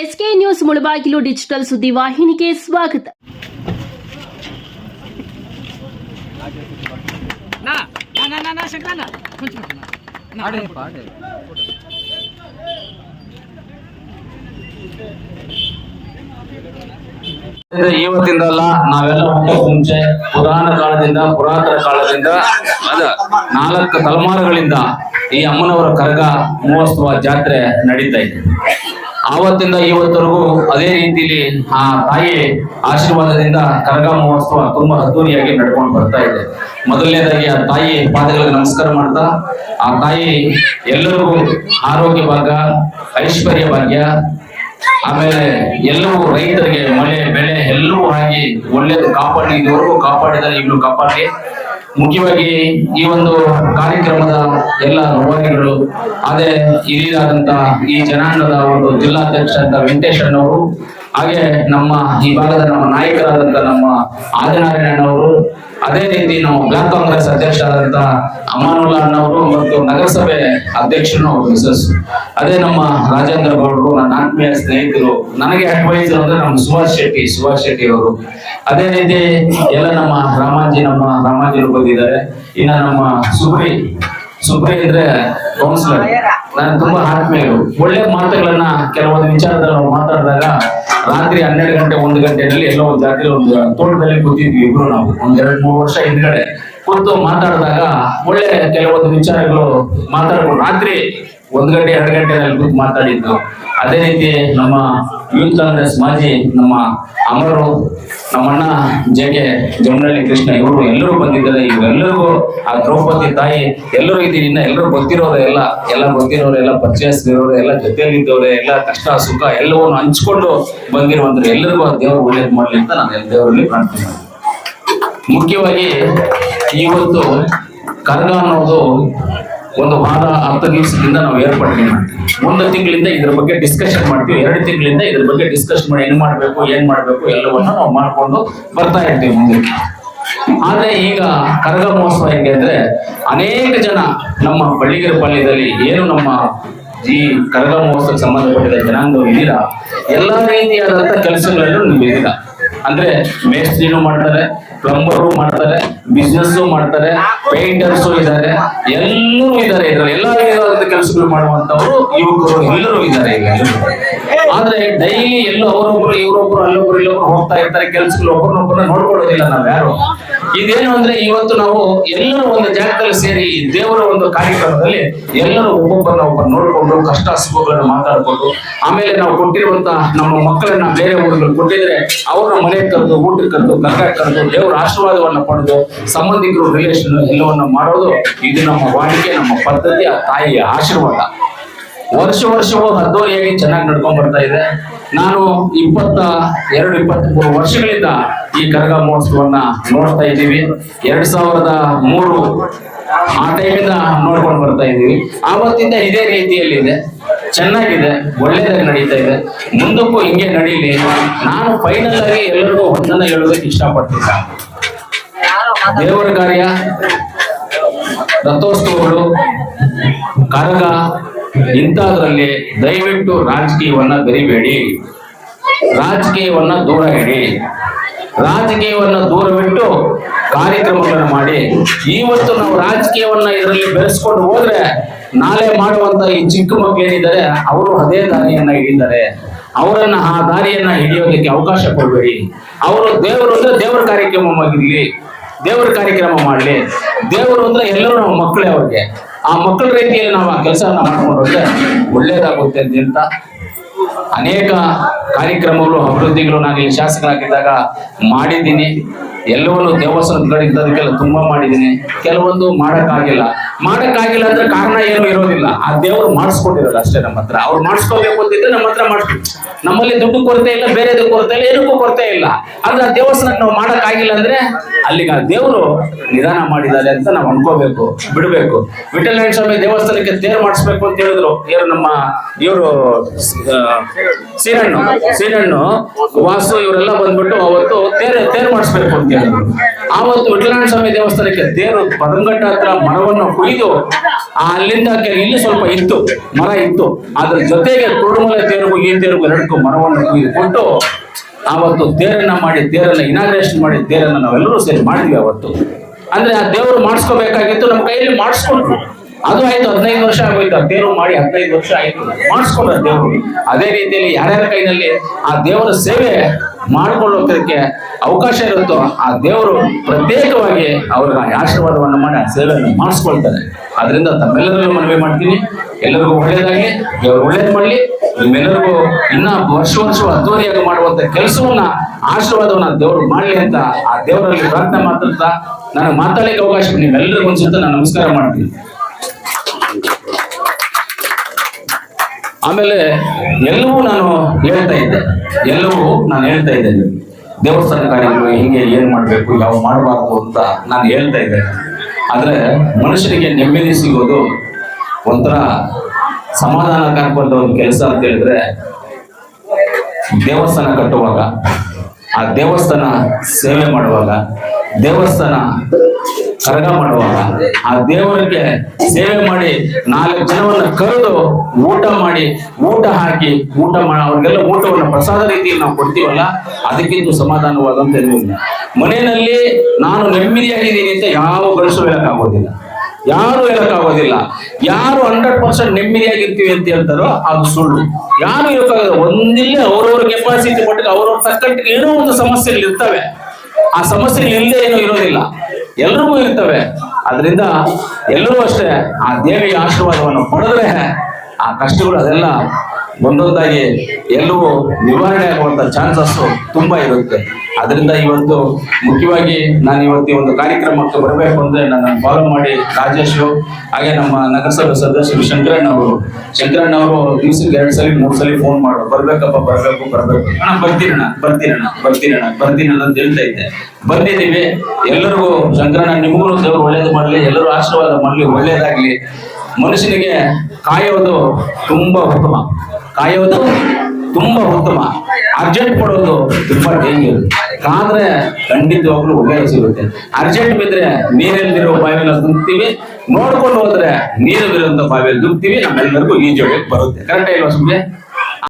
SK news Mulbagal digital ಸುದ್ದಿ ವಾಹಿನಿಗೆ ಸ್ವಾಗತ. ಇವತ್ತಿಂದಲ್ಲ ನಾವೆಲ್ಲ ಮುಂಚೆ ಪುರಾಣ ಕಾಲದಿಂದ ಪುರಾತನ ಕಾಲದಿಂದ ಅದ. ನಾಲ್ಕು ತಲೆಮಾರುಗಳಿಂದ ಈ ಅಮ್ಮನವರ ಕರಗ ಮಹೋತ್ಸವ ಜಾತ್ರೆ ನಡೀತಾ ಇದೆ. ಆವತ್ತಿಂದ ಇವತ್ತರೆಗೂ ಅದೇ ರೀತಿಯಲ್ಲಿ ಆ ತಾಯಿ ಆಶೀರ್ವಾದದಿಂದ ಕರಗ ಮಹೋತ್ಸವ ತುಂಬಾ ಅದ್ದೂರಿಯಾಗಿ ನಡ್ಕೊಂಡು ಬರ್ತಾ ಇದೆ. ಮೊದಲನೇದಾಗಿ ಆ ತಾಯಿ ಪಾದಗಳಿಗೆ ನಮಸ್ಕಾರ ಮಾಡ್ತಾ, ಆ ತಾಯಿ ಎಲ್ಲರಿಗೂ ಆರೋಗ್ಯ ಭಾಗ್ಯ, ಐಶ್ವರ್ಯ ಭಾಗ್ಯ, ಆಮೇಲೆ ಎಲ್ಲವೂ ರೈತರಿಗೆ ಮಳೆ, ಬೆಳೆ ಎಲ್ಲವೂ ಆಗಿ ಒಳ್ಳೇದು ಕಾಪಾಡಿ, ಇದುವರೆಗೂ ಕಾಪಾಡಿದರೆ ಇನ್ನು ಕಾಪಾಡಿ ಮುಖ್ಯವಾಗಿ ಈ ಒಂದು ಕಾರ್ಯಕ್ರಮದ ಎಲ್ಲ ರೋಗಿಗಳು ಅದೇ ಹಿರಿಯರಾದಂತ ಈ ಜನಾಂಗದ ಒಂದು ಜಿಲ್ಲಾಧ್ಯಕ್ಷ ಅಂತ ವೆಂಕಟೇಶ್ ಅಣ್ಣವರು ಹಾಗೆ ನಮ್ಮ ಈ ಭಾಗದ ನಮ್ಮ ನಾಯಕರಾದಂತ ನಮ್ಮ ಆದಿನಾರಾಯಣವರು ಅದೇ ರೀತಿ ನಾವು ಬ್ಲಾಕ್ ಕಾಂಗ್ರೆಸ್ ಅಧ್ಯಕ್ಷರಾದಂತ ಅಮಾನುಲ್ಲಾ ಅಣ್ಣವರು ಮತ್ತು ನಗರಸಭೆ ಅಧ್ಯಕ್ಷರು ಮಿಸಸ್ ಅದೇ ನಮ್ಮ ರಾಜೇಂದ್ರ ಗೌಡರು, ನನ್ನ ಆತ್ಮೀಯ ಸ್ನೇಹಿತರು, ನನಗೆ ಅಡ್ವೈಸರ್ ಅಂದ್ರೆ ನಮ್ಮ ಸುಭಾಷ್ ಶೆಟ್ಟಿ ಸುಭಾಷ್ ಶೆಟ್ಟಿ ಅವರು. ಅದೇ ರೀತಿ ಎಲ್ಲ ನಮ್ಮ ರಾಮಾಜಿ, ನಮ್ಮ ರಾಮಾಜಿರು ಬಂದಿದ್ದಾರೆ ಇನ್ನ ನಮ್ಮ ಸುಬ್ರಿ ಸುಬ್ರಿ ಅಂದ್ರೆ ಕೌನ್ಸಿಲರ್ ನಾನು ತುಂಬಾ ಆತ್ಮೀಯರು. ಒಳ್ಳೆ ಮಾತುಗಳನ್ನ ಕೆಲವೊಂದು ವಿಚಾರದಲ್ಲಿ ನಾವು ಮಾತಾಡಿದಾಗ ರಾತ್ರಿ ಹನ್ನೆರಡು ಗಂಟೆ ಒಂದು ಗಂಟೆನಲ್ಲಿ ಎಲ್ಲೋ ಒಂದು ಜಾತ್ರೆ ಒಂದು ತೋಟದಲ್ಲಿ ಕೂತಿದ್ವಿ ಇಬ್ರು ನಾವು. ಒಂದ್ ಎರಡ್ ಮೂರು ವರ್ಷ ಹಿಂದ್ಗಡೆ ಕೂತು ಮಾತಾಡಿದಾಗ ಒಳ್ಳೆ ಕೆಲವೊಂದು ವಿಚಾರಗಳು ಮಾತಾಡ್ಕೊಂಡು ರಾತ್ರಿ ಒಂದ್ ಗಂಟೆ ಎರಡು ಗಂಟೆ ಕೂತು ಮಾತಾಡಿದ್ದು ಅದೇ ರೀತಿ ನಮ್ಮ ಯೂತ್ ಕಾಂಗ್ರೆಸ್ ಮಾಜಿ ನಮ್ಮ ಅಮರು ನಮ್ಮಣ್ಣ ಜೆ ಕೆ ಜಮನಹಳ್ಳಿ ಕೃಷ್ಣ, ಇವರು ಎಲ್ಲರೂ ಬಂದಿದ್ದಾರೆ. ಇವರೆಲ್ಲರಿಗೂ ಆ ದ್ರೌಪದಿ ತಾಯಿ, ಎಲ್ಲರೂ ಇದ್ದೀನಿ ಇನ್ನ ಎಲ್ಲರೂ ಗೊತ್ತಿರೋರೆ ಎಲ್ಲ ಎಲ್ಲ ಗೊತ್ತಿರೋರು ಎಲ್ಲ ಎಲ್ಲ, ಜೊತೆಯಲ್ಲಿದ್ದವ್ರೆ ಎಲ್ಲ, ಕಷ್ಟ, ಸುಖ ಎಲ್ಲವನ್ನು ಹಂಚ್ಕೊಂಡು ಬಂದಿರುವಂದ್ರೆ ಎಲ್ಲರಿಗೂ ಆ ದೇವರು ಒಳ್ಳೇದು ಮಾಡಲಿ ಅಂತ ನಾನು ಎಲ್ಲ ದೇವರಲ್ಲಿ ಪ್ರಾರ್ಥನೆ ಮುಖ್ಯವಾಗಿ ಇವತ್ತು ಕರ್ಗ ಅನ್ನೋದು ಒಂದು ವಾರ ಹತ್ತು ದಿವಸದಿಂದ ನಾವು ಏರ್ಪಾಡು ಮಾಡ್ತೀವಿ. ಒಂದು ತಿಂಗಳಿಂದ ಇದ್ರ ಬಗ್ಗೆ ಡಿಸ್ಕಷನ್ ಮಾಡ್ತೀವಿ, ಎರಡು ತಿಂಗಳಿಂದ ಇದ್ರ ಬಗ್ಗೆ ಡಿಸ್ಕಸ್ ಮಾಡಿ ಹೆಂಗ್ ಮಾಡಬೇಕು, ಏನ್ ಮಾಡಬೇಕು ಎಲ್ಲವನ್ನ ನಾವು ಮಾಡಿಕೊಂಡು ಬರ್ತಾ ಇರ್ತೀವಿ ಮುಂದಕ್ಕೆ ಆದ್ರೆ ಈಗ ಕರಗ ಮಹೋತ್ಸವ ಹೆಂಗೆ ಅಂದ್ರೆ ಅನೇಕ ಜನ ನಮ್ಮ ಬಳ್ಳಿಗರ ಪಾಳ್ಯದಲ್ಲಿ ಏನು ನಮ್ಮ ಈ ಕರಗ ಮಹೋತ್ಸವಕ್ಕೆ ಸಂಬಂಧಪಟ್ಟಿದ ಜನಾಂಗ ಇದೀರಾ ಎಲ್ಲಾ ರೀತಿಯಾದಂತ ಕೆಲಸಗಳಲ್ಲೂ ನೀವು ಇದೀರಾ ಅಂದ್ರೆ ಮೇಸ್ತ್ರಿನೂ ಮಾಡ್ತಾರೆ ಪ್ಲಂಬರು ಮಾಡ್ತಾರೆ ಬಿಸ್ನೆಸ್ ಮಾಡ್ತಾರೆ ಪೇಂಟರ್ಸ್ ಇದ್ದಾರೆ, ಎಲ್ಲರೂ ಇದ್ದಾರೆ ಇದ್ರಲ್ಲಿ ಎಲ್ಲಾ ಕೆಲಸಗಳು ಮಾಡುವಂತವರು ಯುವಕರು ಎಲ್ಲರೂ ಇದ್ದಾರೆ ಈಗ. ಆದ್ರೆ ಡೈಲಿ ಎಲ್ಲೋ ಅವರೊಬ್ರು, ಇವರೊಬ್ರು, ಅಲ್ಲೊಬ್ರು, ಇಲ್ಲೊಬ್ರು ಹೋಗ್ತಾ ಇರ್ತಾರೆ ಕೆಲಸಗಳು ಒಬ್ಬರನ್ನೊಬ್ಬರನ್ನ ನೋಡ್ಕೊಳ್ಳೋದಿಲ್ಲ ನಾವ್ ಯಾರು ಇದೇನು ಅಂದ್ರೆ ಇವತ್ತು ನಾವು ಎಲ್ಲರೂ ಒಂದು ಜಾಗದಲ್ಲಿ ಸೇರಿ ದೇವರ ಒಂದು ಕಾರ್ಯಕ್ರಮದಲ್ಲಿ ಎಲ್ಲರೂ ಒಬ್ಬೊಬ್ಬರನ್ನ ಒಬ್ಬರು ನೋಡ್ಕೊಂಡು ಕಷ್ಟ ಸುಖಗಳನ್ನು ಮಾತಾಡ್ಕೊಂಡು, ಆಮೇಲೆ ನಾವು ಕೊಟ್ಟಿರುವಂತ ನಮ್ಮ ಮಕ್ಕಳನ್ನ ಬೇರೆ ಊರುಗಳು ಕೊಟ್ಟಿದ್ರೆ ಅವ್ರನ್ನ ಮನೆ ಕರೆದು, ಊಟಕ್ಕೆ ಕರೆದು ಗಂಗಾ ಕರೆದು, ದೇವರ ಆಶೀರ್ವಾದವನ್ನ ಪಡೆದು, ಸಂಬಂಧಿಕರು ರಿಲೇಷನ್ ಎಲ್ಲವನ್ನ ಮಾಡೋದು, ಇದು ನಮ್ಮ ವಾಡಿಕೆ, ನಮ್ಮ ಪದ್ಧತಿ, ಆ ತಾಯಿಯ ಆಶೀರ್ವಾದ. ವರ್ಷ ವರ್ಷವೂ ಅದ್ದೂರಿಯಾಗಿ ಚೆನ್ನಾಗಿ ನಡ್ಕೊಂಡ್ ಬರ್ತಾ ಇದೆ. ನಾನು ಇಪ್ಪತ್ತ, ಎರಡು ಇಪ್ಪತ್ತ್ ಮೂರು ವರ್ಷಗಳಿಂದ ಈ ಕರಗ ಮಹೋತ್ಸವನ್ನ ನೋಡ್ತಾ ಇದ್ದೀವಿ. ಎರಡ್ ಸಾವಿರದ ಮೂರು ಆ ಟೈಮಿಂದ ನೋಡ್ಕೊಂಡು ಬರ್ತಾ ಇದ್ದೀವಿ. ಆವತ್ತಿಂದ ಇದೇ ರೀತಿಯಲ್ಲಿ ಇದೆ ಚೆನ್ನಾಗಿದೆ ಒಳ್ಳೇದಾಗಿ ನಡೀತಾ ಇದೆ. ಮುಂದಕ್ಕೂ ಹಿಂಗೆ ನಡೀಲಿ. ನಾನು ಫೈನಲ್ ಆಗಿ ಎಲ್ಲರಿಗೂ ಒಂದನ್ನ ಹೇಳೋದಕ್ಕೆ ಇಷ್ಟಪಡ್ತೀನಿ. ದೇವರ ಕಾರ್ಯ ರಥೋತ್ಸವಗಳು ಕರಗ ಇಂಥದ್ರಲ್ಲಿ ದಯವಿಟ್ಟು ರಾಜಕೀಯವನ್ನ ಬೆರಿಬೇಡಿ. ರಾಜಕೀಯವನ್ನ ದೂರ ಇಡಿ. ರಾಜಕೀಯವನ್ನ ದೂರವಿಟ್ಟು ಕಾರ್ಯಕ್ರಮಗಳನ್ನು ಮಾಡಿ. ಇವತ್ತು ನಾವು ರಾಜಕೀಯವನ್ನ ಇದರಲ್ಲಿ ಬೆರೆಸ್ಕೊಂಡು ಹೋದ್ರೆ ನಾಳೆ ಮಾಡುವಂತ ಈ ಚಿಕ್ಕ ಮಕ್ಕಳು ಏನಿದ್ದಾರೆ, ಅವರು ಅದೇ ದಾರಿಯನ್ನ ಹಿಡಿದ್ದಾರೆ ಅವರನ್ನ ಆ ದಾರಿಯನ್ನ ಹಿಡಿಯೋದಕ್ಕೆ ಅವಕಾಶ ಕೊಡಬೇಡಿ. ಅವರು ದೇವರು ಅಂದ್ರೆ ದೇವರ ಕಾರ್ಯಕ್ರಮವಾಗಿರ್ಲಿ ದೇವರ ಕಾರ್ಯಕ್ರಮ ಮಾಡಲಿ. ದೇವರು ಅಂದ್ರೆ ಎಲ್ಲರೂ ನಮ್ಮ ಮಕ್ಕಳೇ ಅವ್ರಿಗೆ. ಆ ಮಕ್ಕಳ ರೀತಿಯಲ್ಲಿ ನಾವು ಆ ಕೆಲಸವನ್ನ ಮಾಡ್ಕೊಂಡ್ರೆ ಒಳ್ಳೇದಾಗುತ್ತೆ ಅಂತ ಅನೇಕ ಕಾರ್ಯಕ್ರಮಗಳು, ಅಭಿವೃದ್ಧಿಗಳು ನಾನು ಇಲ್ಲಿ ಶಾಸಕರಾಗಿದ್ದಾಗ ಮಾಡಿದ್ದೀನಿ. ಎಲ್ಲವನ್ನು ದೇವಸ್ಥಾನಗಳಿದ್ದದಕ್ಕೆಲ್ಲ ತುಂಬಾ ಮಾಡಿದ್ದೀನಿ. ಕೆಲವೊಂದು ಮಾಡಕ್ಕಾಗಿಲ್ಲ. ಮಾಡಕ್ಕಾಗಿಲ್ಲ ಅಂದ್ರೆ ಕಾರಣ ಏನು ಇರೋದಿಲ್ಲ. ಆ ದೇವರು ಮಾಡಿಸ್ಕೊಂಡಿರೋದು ಅಷ್ಟೇ ನಮ್ಮ ಹತ್ರ. ಅವ್ರು ಮಾಡಿಸ್ಕೋಬೇಕು ಅಂತಿದ್ರೆ ನಮ್ಮ ಹತ್ರ ನಮ್ಮಲ್ಲಿ ದುಡ್ಡು ಕೊರತೆ ಇಲ್ಲ, ಬೇರೆದು ಕೊರತೆ ಇಲ್ಲ, ಏನಕ್ಕೂ ಕೊರತೆ ಇಲ್ಲ. ಆದ್ರೆ ಆ ದೇವಸ್ಥಾನಕ್ಕೆ ನಾವು ಮಾಡಕ್ಕಾಗಿಲ್ಲ ಅಂದ್ರೆ ಅಲ್ಲಿಗೆ ಆ ದೇವರು ನಿಧಾನ ಮಾಡಿದ್ದಾರೆ ಅಂತ ನಾವು ಅನ್ಕೋಬೇಕು, ಬಿಡಬೇಕು. ವಿಠಲನಾರಾಯಣ ಸ್ವಾಮಿ ದೇವಸ್ಥಾನಕ್ಕೆ ತೇರು ಮಾಡಿಸ್ಬೇಕು ಅಂತ ಹೇಳಿದ್ರು. ಇವರು ನಮ್ಮ, ಇವರು ಸೀರಣ್ಣು ಸೀರಣ್ಣು ವಾಸು ಇವರೆಲ್ಲ ಬಂದ್ಬಿಟ್ಟು ಅವತ್ತು ತೇರು ತೇರು ಮಾಡಿಸ್ಬೇಕು ಅಂತ ಆವತ್ತು ವಿಠಲನಾಥ ಸ್ವಾಮಿ ದೇವಸ್ಥಾನಕ್ಕೆ ದೇವರು ಪದಂಗಟ್ಟ ಹತ್ರ ಮರವನ್ನು ಕುಯ್ದು ಅಲ್ಲಿಂದ ಇಲ್ಲಿ ಸ್ವಲ್ಪ ಇತ್ತು, ಮರ ಇತ್ತು. ಅದ್ರ ಜೊತೆಗೆ ತೋಡುಮಲೆ ತೇರುಗು, ಈ ತೇರುಗು ಎರಡಕ್ಕೂ ಮರವನ್ನು ಕುಯ್ದುಕೊಂಡು ಆವತ್ತು ತೇರನ್ನ ಮಾಡಿ, ತೇರನ್ನ ಇನಾಗ್ರೇಷನ್ ಮಾಡಿ, ತೇರನ್ನ ನಾವೆಲ್ಲರೂ ಸೇರಿ ಮಾಡಿದ್ವಿ ಅವತ್ತು. ಅಂದ್ರೆ ಆ ದೇವರು ಮಾಡಿಸ್ಕೋಬೇಕಾಗಿತ್ತು, ನಮ್ಮ ಕೈಯಲ್ಲಿ ಮಾಡಿಸ್ಕೊಂಡ್ರು. ಅದು ಆಯ್ತು, ಹದಿನೈದು ವರ್ಷ ಆಗೋಯ್ತು. ದೇವರು ಮಾಡಿ ಹದಿನೈದು ವರ್ಷ ಆಯ್ತು. ಮಾಡಿಸ್ಕೊಂಡ್ರ ದೇವರು. ಅದೇ ರೀತಿಯಲ್ಲಿ ಯಾರ್ಯಾರ ಕೈನಲ್ಲಿ ಆ ದೇವರ ಸೇವೆ ಮಾಡ್ಕೊಳ್ಳೋದಕ್ಕೆ ಅವಕಾಶ ಇರುತ್ತೋ ಆ ದೇವರು ಪ್ರತ್ಯೇಕವಾಗಿ ಅವರ ಆಶೀರ್ವಾದವನ್ನು ಮಾಡಿ ಆ ಸೇವೆಯನ್ನು ಮಾಡಿಸ್ಕೊಳ್ತಾರೆ. ಅದರಿಂದ ತಮ್ಮೆಲ್ಲರಲ್ಲೂ ಮನವಿ ಮಾಡ್ತೀನಿ. ಎಲ್ಲರಿಗೂ ಒಳ್ಳೇದಾಗಿ ದೇವರು ಒಳ್ಳೇದು ಮಾಡಲಿ. ನಿಮ್ಮೆಲ್ಲರಿಗೂ ಇನ್ನ ವರ್ಷ ವರ್ಷ ಅದ್ದೂರಿಯಾಗಿ ಮಾಡುವಂಥ ಕೆಲಸವನ್ನ, ಆಶೀರ್ವಾದವನ್ನ ದೇವರು ಮಾಡಲಿ ಅಂತ ಆ ದೇವರಲ್ಲಿ ಪ್ರಾರ್ಥನೆ ಮಾತಾಡ್ತಾ ನನಗೆ ಮಾತಾಡಲಿಕ್ಕೆ ಅವಕಾಶ ನಿಮ್ಮೆಲ್ಲರಿಗೂ ಸುತ್ತ ನಾನು ನಮಸ್ಕಾರ ಮಾಡ್ತೀನಿ. ಆಮೇಲೆ ಎಲ್ಲವೂ ನಾನು ಹೇಳ್ತಾ ಇದ್ದೆ. ಎಲ್ಲವೂ ನಾನು ಹೇಳ್ತಾ ಇದ್ದೇನೆ ದೇವಸ್ಥಾನ ಕಾರ್ಯಗಳು ಹಿಂಗೆ ಏನು ಮಾಡಬೇಕು, ಯಾವ ಮಾಡಬಾರ್ದು ಅಂತ ನಾನು ಹೇಳ್ತಾ ಇದ್ದೆ. ಆದರೆ ಮನುಷ್ಯನಿಗೆ ನೆಮ್ಮದಿ ಸಿಗೋದು ಒಂಥರ ಸಮಾಧಾನಕಾರಕವಾದ ಒಂದು ಕೆಲಸ ಅಂತ ಹೇಳಿದ್ರೆ ದೇವಸ್ಥಾನ ಕಟ್ಟುವಾಗ, ಆ ದೇವಸ್ಥಾನ ಸೇವೆ ಮಾಡುವಾಗ, ದೇವಸ್ಥಾನ ಕರಗ ಮಾಡುವಾಗ ಆ ದೇವರಿಗೆ ಸೇವೆ ಮಾಡಿ ನಾಲ್ಕು ಜನವನ್ನ ಕರೆದು ಊಟ ಮಾಡಿ, ಊಟ ಹಾಕಿ, ಊಟ ಮಾಡಿ ಅವ್ರಿಗೆಲ್ಲ ಊಟವನ್ನು ಪ್ರಸಾದ ರೀತಿಯಲ್ಲಿ ನಾವು ಕೊಡ್ತೀವಲ್ಲ, ಅದಕ್ಕಿಂತ ಸಮಾಧಾನವಾದಂತ ಮನೆಯಲ್ಲಿ ನಾನು ನೆಮ್ಮದಿಯಾಗಿದ್ದೀನಿ ಅಂತ ಯಾವ ಗಳಿಸು ಹೇಳಕ್ಕಾಗೋದಿಲ್ಲ. ಯಾರು ಹೇಳಕ್ಕಾಗೋದಿಲ್ಲ. ಯಾರು ಹಂಡ್ರೆಡ್ ಪರ್ಸೆಂಟ್ ನೆಮ್ಮದಿಯಾಗಿರ್ತೀವಿ ಅಂತ ಹೇಳ್ತಾರೋ ಅದು ಸುಳ್ಳು. ಯಾರು ಇರೋಕ್ಕಾಗಲ್ಲ ಒಂದಿಲ್ಲ ಅವ್ರವ್ರ ಕೆಪಾಸಿಟಿ ಮಟ್ಟಿಗೆ ಅವ್ರವ್ರ ತಕ್ಕಂಟಿಗೆ ಏನೋ ಒಂದು ಸಮಸ್ಯೆಗಳು ಇರ್ತವೆ ಆ ಸಮಸ್ಯೆಗಳು ಇಲ್ಲದೆ ಏನೂ ಇರೋದಿಲ್ಲ. ಎಲ್ರಿಗೂ ಇರ್ತವೆ. ಅದರಿಂದ ಎಲ್ಲರೂ ಅಷ್ಟೇ ಆ ದೇವಿಯ ಆಶೀರ್ವಾದವನ್ನು ಪಡೆದ್ರೆ ಆ ಕಷ್ಟಗಳು ಅದೆಲ್ಲ ಒಂದೊಂದಾಗಿ ಎಲ್ಲವೂ ನಿವಾರಣೆ ಆಗುವಂಥ ಚಾನ್ಸಸ್ ತುಂಬಾ ಇರುತ್ತೆ. ಅದರಿಂದ ಇವತ್ತು ಮುಖ್ಯವಾಗಿ ನಾನು ಇವತ್ತು ಒಂದು ಕಾರ್ಯಕ್ರಮಕ್ಕೆ ಬರಬೇಕು ಅಂದ್ರೆ ನನ್ನ ಫಾಲೋ ಮಾಡಿ ರಾಜೇಶ್ ಹಾಗೆ ನಮ್ಮ ನಗರಸಭೆ ಸದಸ್ಯರು ಶಂಕರಣ್ಣ ಅವರು. ಶಂಕರಣ್ಣ ಅವರು ದಿವಸಕ್ಕೆ ಎರಡು ಸಲ, ಮೂರು ಸಲ ಫೋನ್ ಮಾಡೋರು. ಬರಬೇಕಪ್ಪ, ಬರಬೇಕು ಬರಬೇಕು. ಅಣ್ಣ, ಬರ್ತೀರಣ್ಣ ಬರ್ತೀರಣ್ಣ ಬರ್ತೀರಣ್ಣ ಬರ್ತೀರಣ್ಣ ಅಂತ ಹೇಳ್ತಾ ಇದ್ದೆ. ಬಂದಿದ್ದೀವಿ. ಎಲ್ಲರಿಗೂ ಶಂಕರಣ್ಣ, ನಿಮಗೂ ದೇವರು ಒಳ್ಳೇದು ಮಾಡಲಿ, ಎಲ್ಲರೂ ಆಶೀರ್ವಾದ ಮಾಡಲಿ, ಒಳ್ಳೇದಾಗ್ಲಿ. ಮನುಷ್ಯನಿಗೆ ಕಾಯೋದು ತುಂಬಾ ಉತ್ತಮ. ಕಾಯೋದು ತುಂಬಾ ಉತ್ತಮ. ಅರ್ಜೆಂಟ್ ಪಡೋದು ತುಂಬಾ ಡೇಂಜರ್ ಕಾದ್ರೆ ಖಂಡಿತವಾಗ್ಲೂ ಒಳ್ಳೆಯ ಸಿಗುತ್ತೆ. ಅರ್ಜೆಂಟ್ ಬಿದ್ರೆ ನೀರಲ್ಲಿರೋ ಬಾವಿಯಲ್ಲಿ ದುಂಬ್ತೀವಿ ನೋಡ್ಕೊಂಡು ಹೋದ್ರೆ ನೀರು ಇರುವಂತ ಬಾವಿಯಲ್ಲಿ ತುಂಬ್ತೀವಿ ನಮ್ಮೆಲ್ಲರಿಗೂ ಜೊತೆ ಬರುತ್ತೆ. ಕರೆಕ್ಟ್ ಇಲ್ವಾ ಸುಮ್ಮನೆ